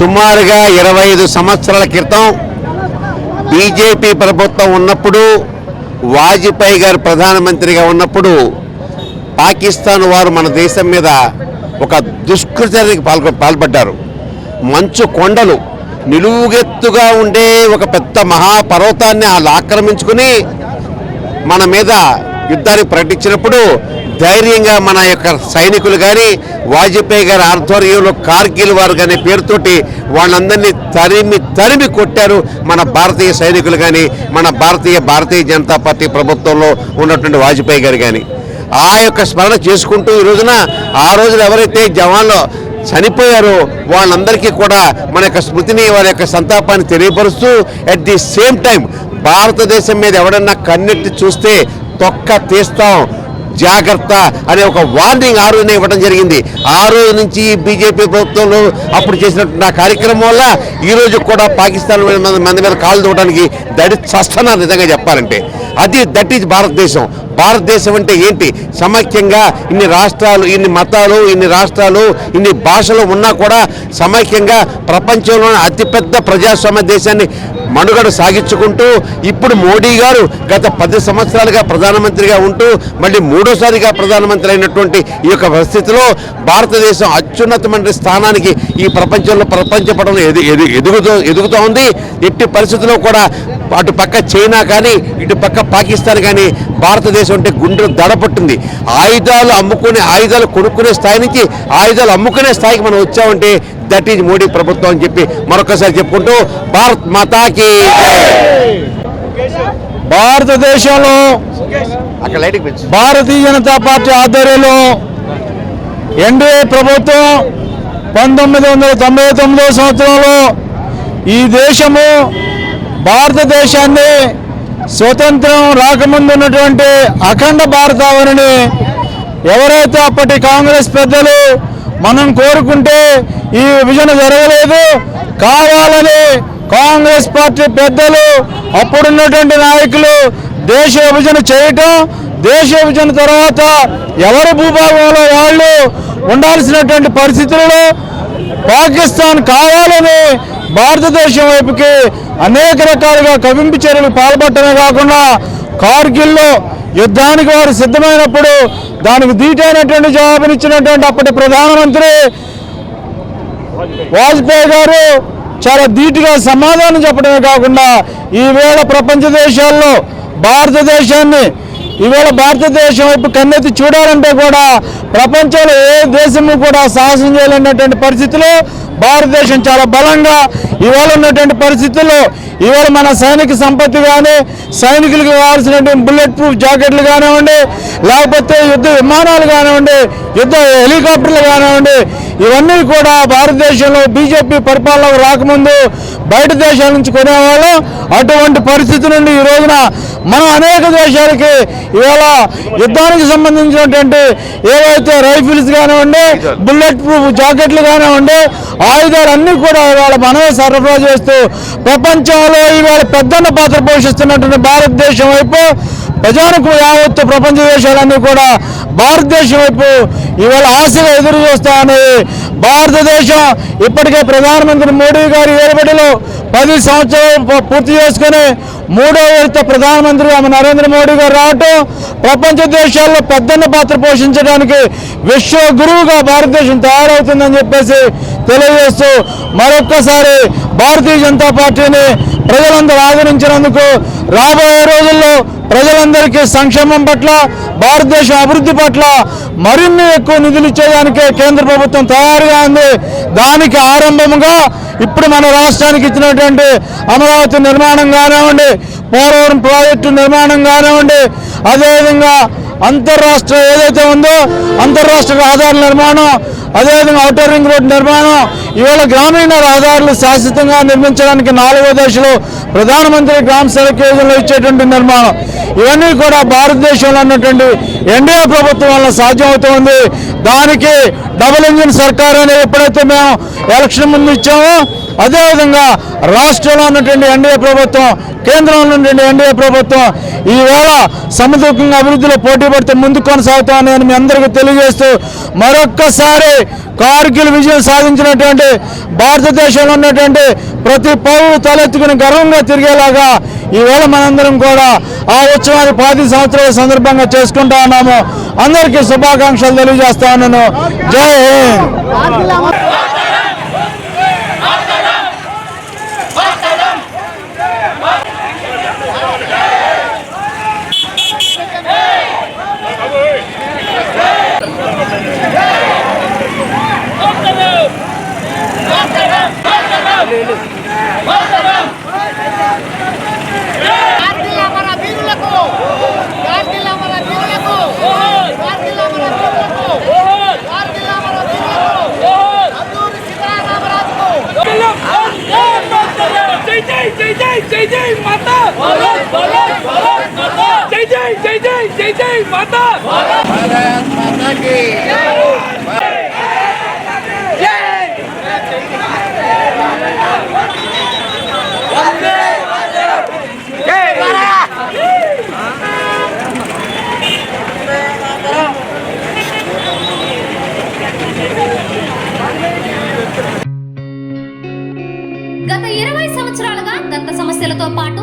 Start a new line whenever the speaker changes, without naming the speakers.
సుమారుగా ఇరవై సంవత్సరాల క్రితం బీజేపీ ప్రభుత్వం ఉన్నప్పుడు వాజ్పేయి గారు ప్రధానమంత్రిగా ఉన్నప్పుడు పాకిస్తాన్ వారు మన దేశం మీద ఒక దుష్కృతానికి పాల్గొ పాల్పడ్డారు మంచు కొండలు నిలువుగెత్తుగా ఉండే ఒక పెద్ద మహాపర్వతాన్ని వాళ్ళు ఆక్రమించుకుని మన మీద యుద్ధాన్ని ప్రకటించినప్పుడు ధైర్యంగా మన యొక్క సైనికులు కానీ వాజ్పేయి గారి ఆధ్వర్యంలో కార్గిల్ వారు కానీ పేరుతోటి వాళ్ళందరినీ తరిమి తరిమి కొట్టారు మన భారతీయ సైనికులు కానీ మన భారతీయ భారతీయ జనతా పార్టీ ప్రభుత్వంలో ఉన్నటువంటి వాజ్పేయి గారు కానీ ఆ యొక్క స్మరణ చేసుకుంటూ ఈ రోజున ఆ రోజున ఎవరైతే జవాన్లు చనిపోయారో వాళ్ళందరికీ కూడా మన యొక్క స్మృతిని వారి యొక్క సంతాపాన్ని తెలియపరుస్తూ అట్ ది సేమ్ టైం భారతదేశం మీద ఎవడన్నా కన్నెట్టి చూస్తే తొక్క తీస్తాం జాగ్రత్త అనే ఒక వార్నింగ్ ఆ రోజునే ఇవ్వడం జరిగింది ఆ రోజు నుంచి బీజేపీ ప్రభుత్వంలో అప్పుడు చేసినటువంటి ఆ కార్యక్రమం వల్ల ఈరోజు కూడా పాకిస్తాన్ మంది మీద కాలు దూవడానికి దడి చస్తున్నారు నిజంగా చెప్పాలంటే అది దట్ ఈజ్ భారతదేశం భారతదేశం అంటే ఏంటి సమైక్యంగా ఇన్ని రాష్ట్రాలు ఇన్ని మతాలు ఇన్ని రాష్ట్రాలు ఇన్ని భాషలు ఉన్నా కూడా సమైక్యంగా ప్రపంచంలోని అతిపెద్ద ప్రజాస్వామ్య దేశాన్ని మనుగడ సాగించుకుంటూ ఇప్పుడు మోడీ గారు గత పది సంవత్సరాలుగా ప్రధానమంత్రిగా ఉంటూ మళ్ళీ మూడోసారిగా ప్రధానమంత్రి అయినటువంటి ఈ యొక్క పరిస్థితిలో భారతదేశం అత్యున్నతమైన స్థానానికి ఈ ప్రపంచంలో ప్రపంచ పడడం ఎదు ఎదు ఎదుగుతూ ఎదుగుతూ ఉంది ఎట్టి పరిస్థితుల్లో కూడా అటు పక్క చైనా కానీ ఇటు పక్క పాకిస్తాన్ కానీ భారతదేశం అంటే గుండె దడపట్టుంది ఆయుధాలు అమ్ముకునే ఆయుధాలు కొనుక్కునే స్థాయి నుంచి ఆయుధాలు అమ్ముకునే స్థాయికి మనం వచ్చామంటే దట్ ఈజ్ మోడీ ప్రభుత్వం అని చెప్పి మరొకసారి చెప్పుకుంటూ భారత్ మాతాకి కి
భారతదేశంలో భారతీయ జనతా పార్టీ ఆధ్వర్యంలో ఎన్డీఏ ప్రభుత్వం పంతొమ్మిది వందల తొంభై తొమ్మిదో సంవత్సరంలో ఈ దేశము భారతదేశాన్ని స్వతంత్రం రాకముందు ఉన్నటువంటి అఖండ భారతావనిని ఎవరైతే అప్పటి కాంగ్రెస్ పెద్దలు మనం కోరుకుంటే ఈ విభజన జరగలేదు కావాలని కాంగ్రెస్ పార్టీ పెద్దలు అప్పుడున్నటువంటి నాయకులు దేశ విభజన చేయటం దేశ విభజన తర్వాత ఎవరి భూభాగంలో వాళ్ళు ఉండాల్సినటువంటి పరిస్థితుల్లో పాకిస్తాన్ కావాలని భారతదేశం వైపుకి అనేక రకాలుగా కవింపు చర్యలు పాల్పడటమే కాకుండా కార్గిల్లో యుద్ధానికి వారు సిద్ధమైనప్పుడు దానికి దీటైనటువంటి జవాబునిచ్చినటువంటి అప్పటి ప్రధానమంత్రి వాజ్పేయి గారు చాలా ధీటుగా సమాధానం చెప్పడమే కాకుండా ఈవేళ ప్రపంచ దేశాల్లో భారతదేశాన్ని ఈవేళ భారతదేశం వైపు కన్నెత్తి చూడాలంటే కూడా ప్రపంచంలో ఏ దేశము కూడా సాహసం చేయాలన్నటువంటి పరిస్థితిలో భారతదేశం చాలా బలంగా ఇవాళ ఉన్నటువంటి పరిస్థితుల్లో ఇవాళ మన సైనిక సంపత్తి కానీ సైనికులకు కావాల్సినటువంటి బుల్లెట్ ప్రూఫ్ జాకెట్లు కానివ్వండి లేకపోతే యుద్ధ విమానాలు కానివ్వండి యుద్ధ హెలికాప్టర్లు కానివ్వండి ఇవన్నీ కూడా భారతదేశంలో బీజేపీ పరిపాలనకు రాకముందు బయట దేశాల నుంచి కొనేవాళ్ళం అటువంటి పరిస్థితి నుండి ఈ రోజున మనం అనేక దేశాలకి ఇవాళ యుద్ధానికి సంబంధించినటువంటి ఏవైతే రైఫిల్స్ కానివ్వండి బుల్లెట్ ప్రూఫ్ జాకెట్లు కానివ్వండి అన్ని కూడా ఇవాళ మనమే సరఫరా చేస్తూ ప్రపంచంలో ఇవాళ పెద్దన్న పాత్ర పోషిస్తున్నటువంటి భారతదేశం వైపు ప్రజానుకు యావత్తు ప్రపంచ దేశాలన్నీ కూడా భారతదేశం వైపు ఇవాళ ఆశగా ఎదురు చూస్తా అనేది భారతదేశం ఇప్పటికే ప్రధానమంత్రి మోడీ గారి ఏర్పడిలో పది సంవత్సరాలు పూర్తి చేసుకుని మూడో విడత ప్రధానమంత్రి ఆమె నరేంద్ర మోడీ గారు రావటం ప్రపంచ దేశాల్లో పెద్దన్న పాత్ర పోషించడానికి విశ్వ గురువుగా భారతదేశం తయారవుతుందని చెప్పేసి తెలియజేస్తూ మరొక్కసారి భారతీయ జనతా పార్టీని ప్రజలందరూ ఆదరించినందుకు రాబోయే రోజుల్లో ప్రజలందరికీ సంక్షేమం పట్ల భారతదేశ అభివృద్ధి పట్ల మరిన్ని ఎక్కువ నిధులు ఇచ్చేదానికే కేంద్ర ప్రభుత్వం తయారుగా ఉంది దానికి ఆరంభముగా ఇప్పుడు మన రాష్ట్రానికి ఇచ్చినటువంటి అమరావతి నిర్మాణం కానివ్వండి పోలవరం ప్రాజెక్టు నిర్మాణం కానివ్వండి అదేవిధంగా అంతర్రాష్ట్ర ఏదైతే ఉందో అంతర్రాష్ట్ర రహదారుల నిర్మాణం అదేవిధంగా ఔటర్ రింగ్ రోడ్ నిర్మాణం ఇవాళ గ్రామీణ రహదారులు శాశ్వతంగా నిర్మించడానికి నాలుగో దశలో ప్రధానమంత్రి గ్రామ సడక్ యోజనలో ఇచ్చేటువంటి నిర్మాణం ఇవన్నీ కూడా భారతదేశంలో ఉన్నటువంటి ఎన్డీఏ ప్రభుత్వం వల్ల సాధ్యమవుతుంది దానికి డబుల్ ఇంజిన్ సర్కార్ అనేది ఎప్పుడైతే మేము ఎలక్షన్ ముందు ఇచ్చామో అదేవిధంగా రాష్ట్రంలో ఉన్నటువంటి ఎన్డీఏ ప్రభుత్వం కేంద్రంలో ఉన్నటువంటి ఎన్డీఏ ప్రభుత్వం ఈవేళ సమదూకంగా అభివృద్ధిలో పోటీ పడితే ముందు కొనసాగుతామని మీ అందరికీ తెలియజేస్తూ మరొక్కసారి కార్గిల్ విజయం సాధించినటువంటి భారతదేశంలో ఉన్నటువంటి ప్రతి పౌరు తలెత్తుకుని గర్వంగా తిరిగేలాగా ఈవేళ మనందరం కూడా ఆ ఉత్సవాన్ని పాతి సంవత్సరాల సందర్భంగా చేసుకుంటా ఉన్నాము అందరికీ శుభాకాంక్షలు తెలియజేస్తా ఉన్నాను జై
హింద్ माता भारत माता గత
ఇరవై సంవత్సరాలుగా దంత సమస్యలతో పాటు